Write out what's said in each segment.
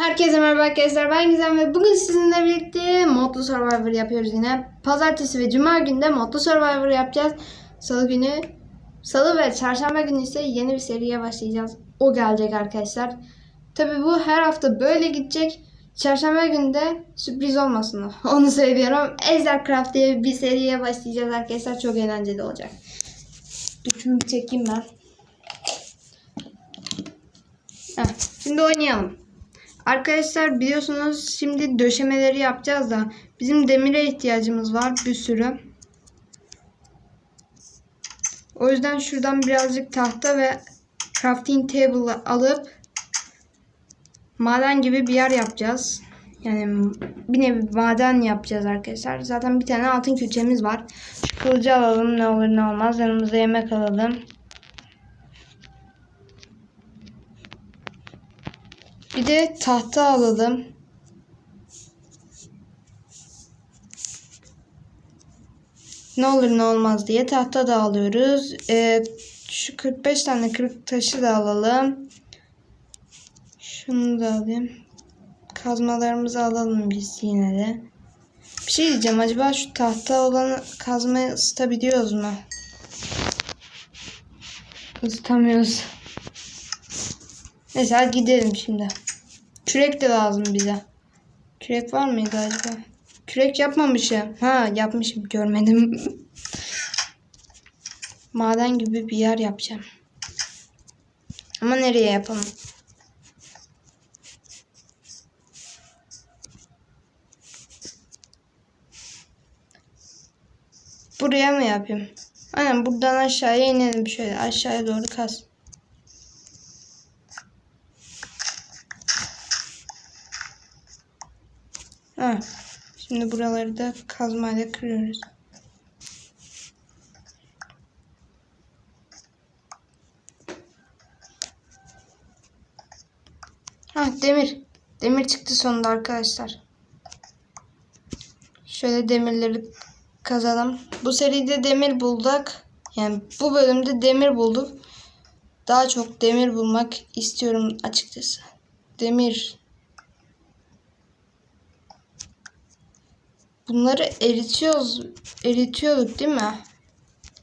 Herkese merhaba arkadaşlar ben Gizem ve bugün sizinle birlikte Modlu Survivor yapıyoruz yine. Pazartesi ve Cuma günde Modlu Survivor yapacağız. Salı günü, Salı ve Çarşamba günü ise yeni bir seriye başlayacağız. O gelecek arkadaşlar. Tabi bu her hafta böyle gidecek. Çarşamba günü de sürpriz olmasın. Onu söylüyorum. Ejder Craft diye bir seriye başlayacağız arkadaşlar. Çok eğlenceli olacak. Bir çekeyim ben. Heh, şimdi oynayalım. Arkadaşlar biliyorsunuz şimdi döşemeleri yapacağız da bizim demire ihtiyacımız var bir sürü. O yüzden şuradan birazcık tahta ve crafting table alıp maden gibi bir yer yapacağız. Yani bir nevi maden yapacağız arkadaşlar. Zaten bir tane altın külçemiz var. Şu kılıcı alalım ne olur ne olmaz. Yanımıza yemek alalım. Bir de tahta alalım. Ne olur ne olmaz diye tahta da alıyoruz. Ee, şu 45 tane kırık taşı da alalım. Şunu da alayım. Kazmalarımızı alalım biz yine de. Bir şey diyeceğim. Acaba şu tahta olanı kazmayı ısıtabiliyoruz mu? Isıtamıyoruz. Neyse gidelim şimdi. Kürek de lazım bize. Kürek var mıydı acaba? Kürek yapmamışım. Ha yapmışım görmedim. Maden gibi bir yer yapacağım. Ama nereye yapalım? Buraya mı yapayım? Aynen buradan aşağıya inelim şöyle. Aşağıya doğru kaz. Ha. Şimdi buraları da kazmayla kırıyoruz. Ha demir. Demir çıktı sonunda arkadaşlar. Şöyle demirleri kazalım. Bu seride demir bulduk. Yani bu bölümde demir bulduk. Daha çok demir bulmak istiyorum açıkçası. Demir Bunları eritiyoruz. Eritiyorduk değil mi?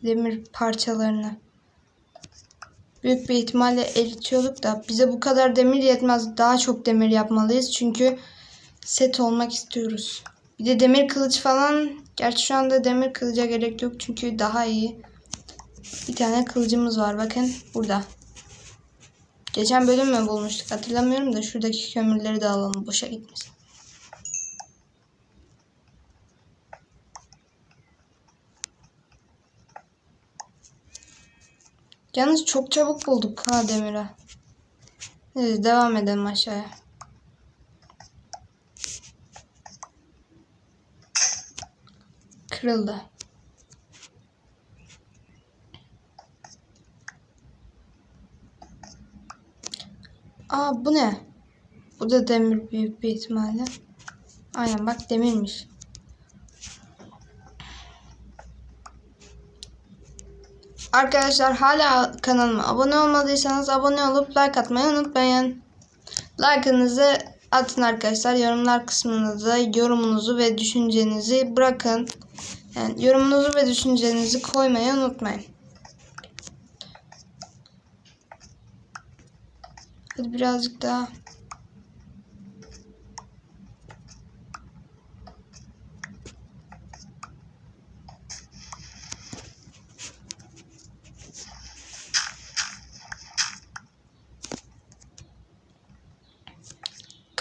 Demir parçalarını. Büyük bir ihtimalle eritiyorduk da bize bu kadar demir yetmez. Daha çok demir yapmalıyız. Çünkü set olmak istiyoruz. Bir de demir kılıç falan. Gerçi şu anda demir kılıca gerek yok. Çünkü daha iyi. Bir tane kılıcımız var. Bakın burada. Geçen bölüm mü bulmuştuk hatırlamıyorum da şuradaki kömürleri de alalım. Boşa gitmesin. Yalnız çok çabuk bulduk ha demiri. Neyse devam edelim aşağıya. Kırıldı. Aa bu ne? Bu da demir büyük bir ihtimalle. Aynen bak demirmiş. Arkadaşlar hala kanalıma abone olmadıysanız abone olup like atmayı unutmayın. Like'ınızı atın arkadaşlar. Yorumlar kısmına da yorumunuzu ve düşüncenizi bırakın. Yani yorumunuzu ve düşüncenizi koymayı unutmayın. Hadi birazcık daha.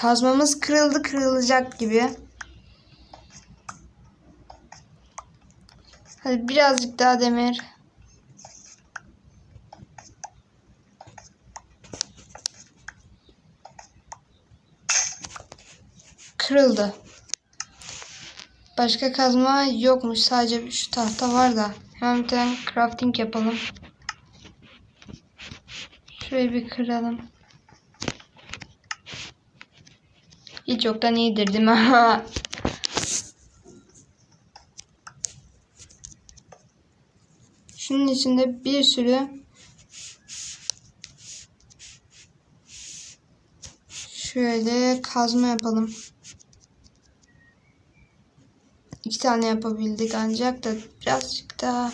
Kazmamız kırıldı kırılacak gibi. Hadi birazcık daha demir. Kırıldı. Başka kazma yokmuş. Sadece şu tahta var da. Hemen bir tane crafting yapalım. Şurayı bir kıralım. Hiç yoktan iyidir değil mi? Şunun içinde bir sürü Şöyle kazma yapalım. İki tane yapabildik ancak da birazcık daha.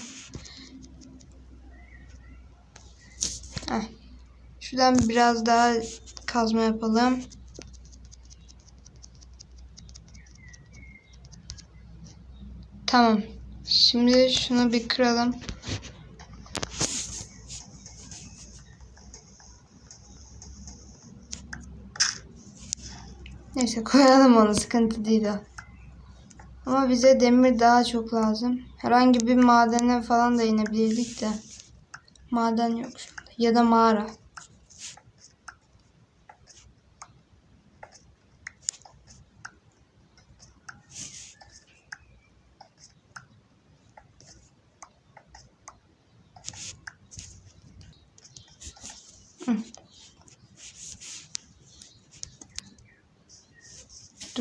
Heh. Şuradan biraz daha kazma yapalım. Tamam. Şimdi şunu bir kıralım. Neyse koyalım onu sıkıntı değil o. Ama bize demir daha çok lazım. Herhangi bir madene falan da inebilirdik de. Maden yok şu anda. Ya da mağara.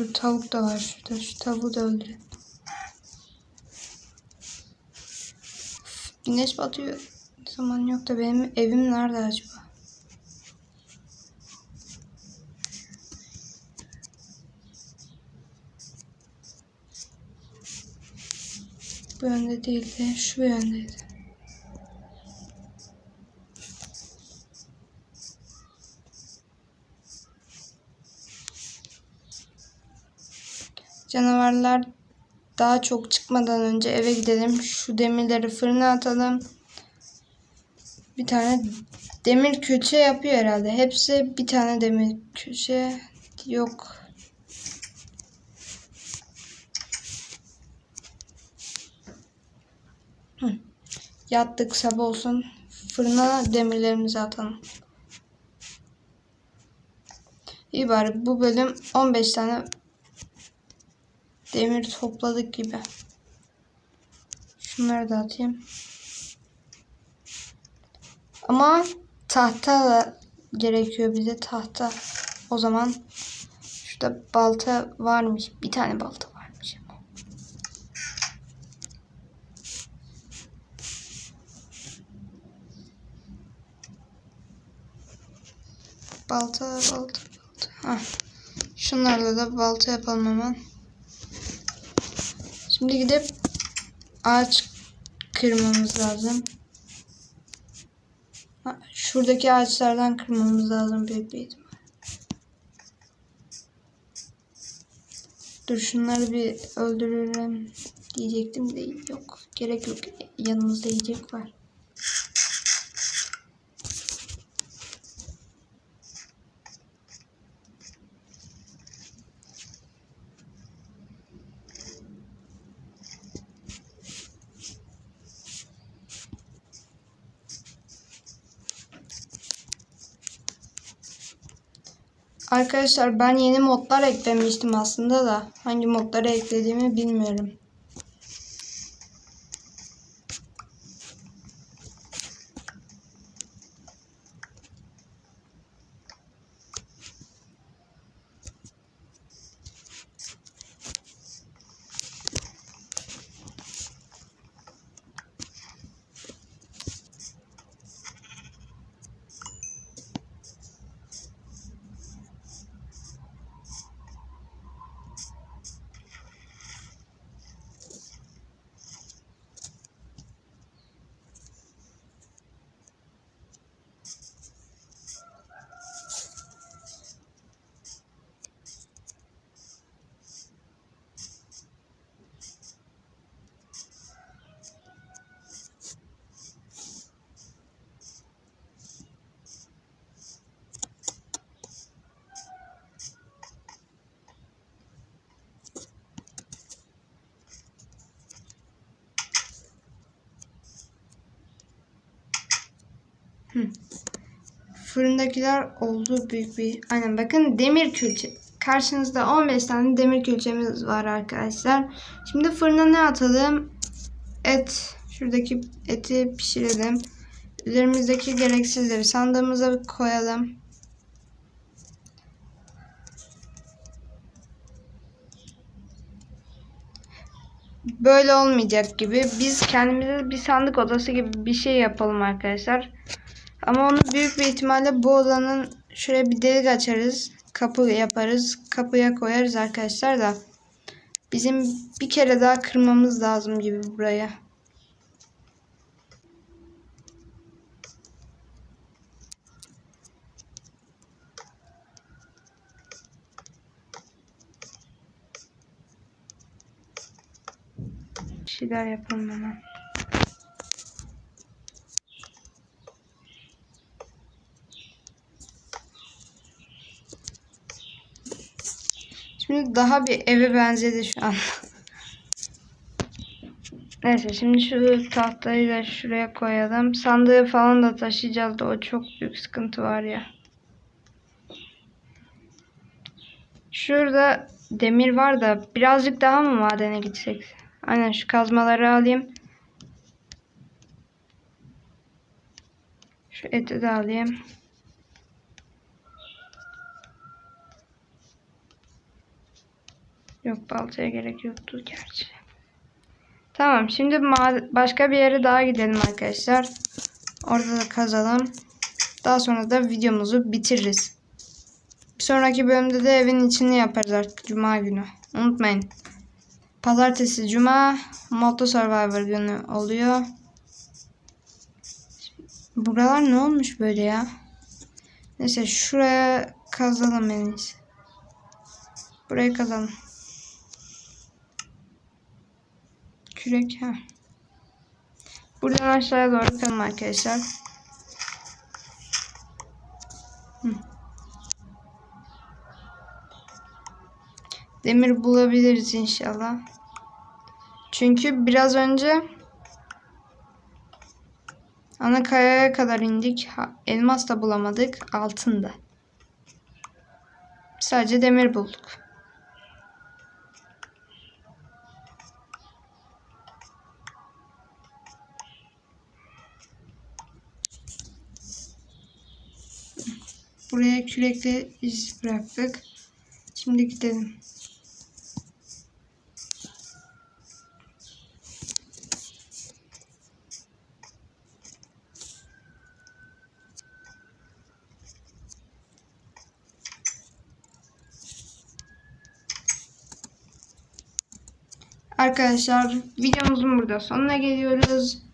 Dur tavuk da var şurada. Şu tavuğu da. Üf, Güneş batıyor. Zaman yok da benim evim nerede acaba? Bu yönde değil de şu yöndeydi. Canavarlar daha çok çıkmadan önce eve gidelim. Şu demirleri fırına atalım. Bir tane demir külçe yapıyor herhalde. Hepsi bir tane demir külçe yok. Yattık sabah olsun. Fırına demirlerimizi atalım. İyi bari bu bölüm 15 tane demir topladık gibi. Şunları da atayım. Ama tahta da gerekiyor bize tahta. O zaman şurada balta varmış. Bir tane balta varmış. Balta, balta, balta. Hah. Şunlarla da balta yapalım hemen. Şimdi gidip ağaç kırmamız lazım. Ha, Şuradaki ağaçlardan kırmamız lazım büyük bir ihtimal. Dur şunları bir öldürürüm diyecektim de yok. Gerek yok. Yanımızda yiyecek var. Arkadaşlar ben yeni modlar eklemiştim aslında da hangi modları eklediğimi bilmiyorum. Fırındakiler oldu büyük bir. Aynen bakın demir külçe. Karşınızda 15 tane demir külçemiz var arkadaşlar. Şimdi fırına ne atalım? Et. Şuradaki eti pişirelim. Üzerimizdeki gereksizleri sandığımıza koyalım. Böyle olmayacak gibi. Biz kendimize bir sandık odası gibi bir şey yapalım arkadaşlar. Ama onu büyük bir ihtimalle bu odanın şuraya bir delik açarız. kapı yaparız. Kapıya koyarız arkadaşlar da. Bizim bir kere daha kırmamız lazım gibi buraya. Bir şeyler yapalım hemen. Şimdi daha bir eve benzedi şu an. Neyse şimdi şu tahtayı da şuraya koyalım. Sandığı falan da taşıyacağız da o çok büyük sıkıntı var ya. Şurada demir var da birazcık daha mı madene gitsek? Aynen şu kazmaları alayım. Şu eti de alayım. Yok baltaya gerek yoktu gerçi. Tamam şimdi başka bir yere daha gidelim arkadaşlar. Orada da kazalım. Daha sonra da videomuzu bitiririz. Bir sonraki bölümde de evin içini yaparız artık cuma günü. Unutmayın. Pazartesi, cuma Moto Survivor günü oluyor. Buralar ne olmuş böyle ya? Neyse şuraya kazalım en iyisi. Buraya kazalım. Kürek ha. Buradan aşağıya doğru kazalım arkadaşlar. Demir bulabiliriz inşallah. Çünkü biraz önce ana kayaya kadar indik. Elmas da bulamadık. Altın da. Sadece demir bulduk. Buraya kürekle iz bıraktık. Şimdi gidelim. Arkadaşlar videomuzun burada sonuna geliyoruz.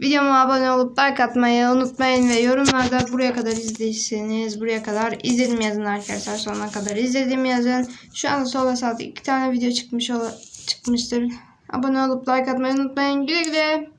Videoma abone olup like atmayı unutmayın ve yorumlarda buraya kadar izlediyseniz buraya kadar izledim yazın arkadaşlar. Sonuna kadar izledim yazın. Şu anda solda sağda iki tane video çıkmış ola, çıkmıştır. Abone olup like atmayı unutmayın. Güle güle.